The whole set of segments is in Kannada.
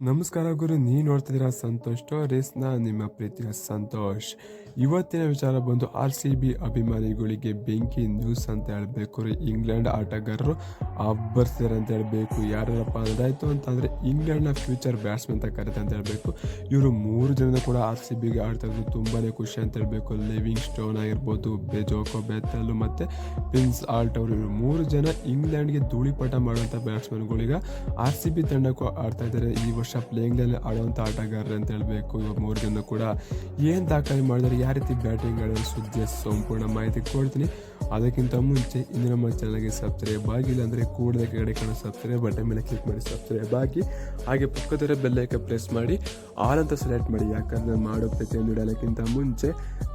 ನಮಸ್ಕಾರ ಗುರು ನೀ ನೋಡ್ತಿದ್ದೀರಾ ಸಂತೋಷ್ ಸ್ಟೋರೀಸ್. ನಾ ನಿಮ್ಮ ಪ್ರೀತಿಯ ಸಂತೋಷ್. ಇವತ್ತಿನ ವಿಚಾರ ಬಂದು ಆರ್ ಸಿ ಬಿ ಅಭಿಮಾನಿಗಳಿಗೆ ಬೆಂಕಿ ನ್ಯೂಸ್ ಅಂತ ಹೇಳಬೇಕು ರೀ. ಇಂಗ್ಲೆಂಡ್ ಆಟಗಾರರು ಅಬ್ಬರ್ಸ್ತಾರೆ ಅಂತ ಹೇಳಬೇಕು. ಯಾರಪ್ಪ ಅದಾಯ್ತು ಅಂತಂದರೆ ಇಂಗ್ಲೆಂಡ್ನ ಫ್ಯೂಚರ್ ಬ್ಯಾಟ್ಸ್ಮನ್ ಅಂತ ಕರೀತಾರೆ ಅಂತ ಹೇಳಬೇಕು. ಇವರು ಮೂರು ಜನ ಕೂಡ ಆರ್ ಸಿ ಬಿಗೆ ಆಡ್ತಾ ಇದ್ರು ತುಂಬಾ ಖುಷಿ ಅಂತ ಹೇಳಬೇಕು. ಲಿವಿಂಗ್ ಸ್ಟೋನ್ ಆಗಿರ್ಬೋದು, ಬೆಜೋಕೋ ಬೆತ್ತಲು ಮತ್ತು ಪಿನ್ಸ್ ಆಲ್ಟ್ ಅವರು ಇವರು ಮೂರು ಜನ ಇಂಗ್ಲೆಂಡ್ಗೆ ಧೂಳಿಪಟ ಮಾಡುವಂಥ ಬ್ಯಾಟ್ಸ್ಮನ್ಗಳೀಗ ಆರ್ ಸಿ ಬಿ ತಂಡಕ್ಕೂ ಆಡ್ತಾ ಇದ್ದಾರೆ. ಈ ಪ್ಲೇಯಿಂಗ್ನಲ್ಲಿ ಆಡುವಂಥ ಆಟಗಾರರು ಅಂತ ಹೇಳಬೇಕು. ಇವಾಗ ಮೂರು ಜನ ಕೂಡ ಏನು ದಾಖಲೆ ಮಾಡಿದ್ರೆ, ಯಾವ ರೀತಿ ಬ್ಯಾಟಿಂಗ್ ಆಡೋದು ಸುದ್ದಿಯ ಸಂಪೂರ್ಣ ಮಾಹಿತಿ ಕೊಡ್ತೀನಿ. ಅದಕ್ಕಿಂತ ಮುಂಚೆ ಇಂದಿನ ನಮ್ಮ ಚಾನಲ್ಗೆ ಸಬ್ಸ್ಕ್ರೈಬ್ ಆಗಿಲ್ಲ ಅಂದರೆ ಕೂಡಲೇ ಕಡೆ ಕಾಣೋ ಸಬ್ಸ್ಕ್ರೈಬ್ ಬಟನ್ ಮೇಲೆ ಕ್ಲಿಕ್ ಮಾಡಿ ಸಬ್ಸ್ಕ್ರೈಬ್ ಆಗಿ. ಹಾಗೆ ಪಕ್ಕದರ ಬೆಲ್ಲೈಕ ಪ್ರೆಸ್ ಮಾಡಿ. ಆಲ್ ಅಂತ ಸೆಲೆಕ್ಟ್ ಮಾಡಿ. ಯಾಕಂದರೆ ಮಾಡೋ ಪ್ರತಿಯೊಂದು ವಿಡಿಯೋಕ್ಕಿಂತ ಮುಂಚೆ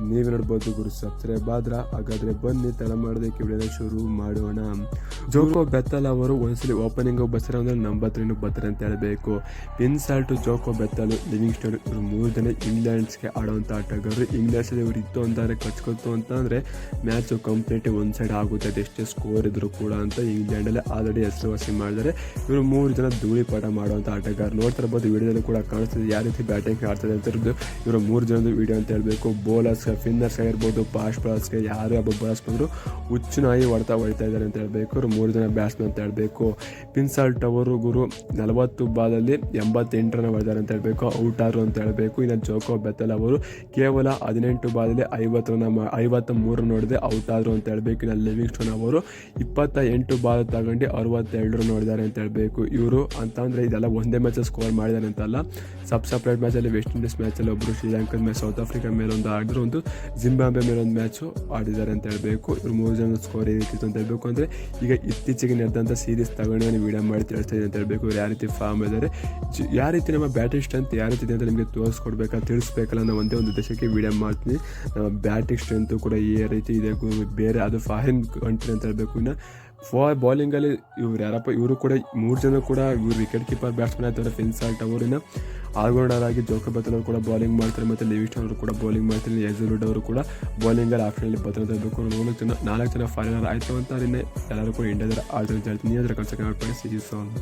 ನೀವು ನೋಡ್ಬೋದು ಗುರು, ಸಬ್ಸ್ಕ್ರೈಬ್ ಆದ್ರ ಹಾಗಾದರೆ ಬನ್ನಿ, ತಡ ಮಾಡೋದಕ್ಕೆ ವಿಡಿಯೋನ ಶುರು ಮಾಡೋಣ. ಜೋಕೋ ಬೆತ್ತಲ್ ಅವರು ಒಂದ್ಸಲಿ ಓಪನಿಂಗ್ ಬಸ್ತಾರೆ ಅಂದ್ರೆ ನಂಬರ್ ಬರ್ತಾರೆ ಅಂತ ಹೇಳಬೇಕು. ಇನ್ಸಾಲ್ಟು ಜೋಕೋ ಬೆತ್ತಲು ಲಿವಿಂಗ್ ಸ್ಟೋನ್ ಇವರು ಮೂರು ಜನ ಇಂಗ್ಲೆಂಡ್ಸ್ಗೆ ಆಡುವಂಥ ಆಟಗಾರರು. ಇಂಗ್ಲೆಂಡ್ಸಲ್ಲಿ ಇವರು ಇತ್ತು ಅಂತಾರೆ ಕಚ್ಕೊತು ಅಂತಂದರೆ ಮ್ಯಾಚು ಕಂಪ್ಲೀಟ್ ಒಂದು ಸೈಡ್ ಆಗುತ್ತೆ. ಅದೆಷ್ಟೇ ಸ್ಕೋರ್ ಇದ್ರು ಕೂಡ ಅಂತ ಇಂಗ್ಲೆಂಡಲ್ಲಿ ಆಲ್ರೆಡಿ ಹೆಸರುವಾಸಿ ಮಾಡಿದ್ದಾರೆ. ಇವರು ಮೂರು ಜನ ಧೂಳಿಪಾಠ ಮಾಡುವಂಥ ಆಟಗಾರ ನೋಡ್ತಾ ಇರ್ಬೋದು ವಿಡಿಯೋದಲ್ಲಿ ಕೂಡ ಕಾಣಿಸ್ತದೆ ಯಾವ ರೀತಿ ಬ್ಯಾಟಿಂಗ್ ಆಡ್ತದೆ ಅಂತ ಇವರು ಮೂರು ಜನದ ವಿಡಿಯೋ ಅಂತ ಹೇಳಬೇಕು. ಬೌಲರ್ಸ್ ಫಿನ್ನರ್ಸ್ ಆಗಿರ್ಬೋದು ಫಾಸ್ಟ್ ಬಾಲರ್ಸ್ಗೆ ಯಾರು ಒಬ್ಬ ಬಾಲರ್ಸ್ ಬಂದರು ಹೊಡ್ತಾ ಹೊಡಿತಾ ಇದ್ದಾರೆ ಅಂತ ಹೇಳಬೇಕು. ಇವರು ಮೂರು ಜನ ಬ್ಯಾಟ್ಸ್ಮನ್ ಅಂತ ಹೇಳಬೇಕು. ಪಿನ್ಸಾಲ್ಟ್ ಅವರು ಗುರು ನಲವತ್ತು ಬಾಲಲ್ಲಿ ಎಂಬತ್ತೆಂಟು ರನ್ ಹೊಡೆದಾರೆ ಅಂತ ಹೇಳಬೇಕು ಔಟ್ ಆರು ಅಂತ ಹೇಳಬೇಕು. ಇನ್ನು ಜೋಕೋ ಬೆತ್ತಲ್ ಅವರು ಕೇವಲ ಹದಿನೆಂಟು ಬಾಲಲ್ಲಿ ಐವತ್ತು ರನ್ ಮಾ ಐವತ್ತ ಮೂರು ನೋಡಿದೆ ಆದರು ಅಂತ ಹೇಳಬೇಕು. ಇನ್ನು ಲಿವಿಂಗ್ ಸ್ಟೋನ್ ಅವರು ಇಪ್ಪತ್ತ ಎಂಟು ಬಾಲ್ ತಗೊಂಡು ಅರವತ್ತೆರಡು ರನ್ ನೋಡಿದ್ದಾರೆ ಅಂತ ಹೇಳಬೇಕು. ಇವರು ಅಂತಂದರೆ ಇದೆಲ್ಲ ಒಂದೇ ಮ್ಯಾಚಲ್ಲಿ ಸ್ಕೋರ್ ಮಾಡಿದ್ದಾರೆ ಅಂತಲ್ಲ ಸಬ್ ಸಪ್ರೇಟ್ ಮ್ಯಾಚಲ್ಲಿ ವೆಸ್ಟ್ ಇಂಡೀಸ್ ಮ್ಯಾಚಲ್ಲಿ ಒಬ್ಬರು ಶ್ರೀಲಂಕನ್ ಮೇಲೆ ಸೌತ್ ಆಫ್ರಿಕಾ ಮೇಲೆ ಒಂದು ಆಡಿದ್ರು ಒಂದು ಜಿಂಬಾಬ್ವೆ ಮೇಲೆ ಒಂದು ಮ್ಯಾಚು ಆಡಿದ್ದಾರೆ ಅಂತ ಹೇಳಬೇಕು. ಇವರು ಮೂರು ಜನ ಸ್ಕೋರ್ ಏನಿತ್ತು ಅಂತ ಹೇಳಬೇಕು. ಅಂದರೆ ಈಗ ಇತ್ತೀಚೆಗೆ ನಡೆದಂಥ ಸೀರೀಸ್ ತಗೊಂಡು ನಾನು ವಿಡಿಯೋ ಮಾಡಿ ತಿಳಿಸ್ತಾ ಅಂತ ಹೇಳಬೇಕು. ಇವ್ರು ಯಾವ ರೀತಿ ಫಾರ್ಮ್ ಇದ್ದಾರೆ. ಯಾವ ರೀತಿ ನಮ್ಮ ಬ್ಯಾಟಿಂಗ್ ಸ್ಟ್ರೆಂತ್ ಯಾವ ರೀತಿ ಇದೆ ಅಂತ ನಿಮಗೆ ತೋರಿಸ್ಕೊಡ್ಬೇಕಾ ತಿಳಿಸ್ಬೇಕಲ್ಲ ನಾನು ಒಂದೇ ಒಂದು ದೇಶಕ್ಕೆ ವಿಡಿಯೋ ಮಾಡ್ತೀನಿ. ನಮ್ಮ ಬ್ಯಾಟಿಂಗ್ ಸ್ಟ್ರೆಂತು ಕೂಡ ಈ ರೀತಿ ಇದೆ ಬೇರೆ ಅದು ಫಾರಿನ್ ಕಂಟ್ರಿ ಅಂತ ಹೇಳಬೇಕು. ಇನ್ನು ಫಾ ಬೌಲಿಂಗಲ್ಲಿ ಇವ್ರು ಯಾರಪ್ಪ, ಇವರು ಕೂಡ ಮೂರು ಜನ ಕೂಡ ಇವ್ರು ವಿಕೆಟ್ ಕೀಪರ್ ಬ್ಯಾಟ್ಸ್ಮನ್ ಆಗ್ತಾರೆ ಫಿನ್ಸಾಲ್ಟ್ ಇನ್ನು ಆಲ್ರೌಂಡರ್ ಆಗಿ ಜೋಕಬತ್ತನ್ ಅವರು ಕೂಡ ಬೌಲಿಂಗ್ ಮಾಡ್ತಾರೆ ಮತ್ತು ಲಿವಿಸ್ಟನ್ ಅವರು ಕೂಡ ಬೌಲಿಂಗ್ ಮಾಡ್ತಾರೆ ಎಜುರುಡ್ ಅವರು ಕೂಡ ಬೌಲಿಂಗಲ್ಲಿ ಆಪ್ಷನಲ್ಲಿ ಬರ್ತಾರೆ ತರಬೇಕು ನಾಲ್ಕು ಜನ ನಾಲ್ಕು ಜನ ಫಾರಿನರ್ ಆಯಿತು ಅಂತ ಅದನ್ನೇ ಎಲ್ಲರೂ ಕೂಡ ಇಂಡಿಯಾದ ಅಂತ ಹೇಳ್ತೀನಿ ಅದರ ಕನ್ಸಕ್ಕೆ ಮಾಡ್ಕೊಂಡು ಸಿ ಸಾಂಗ್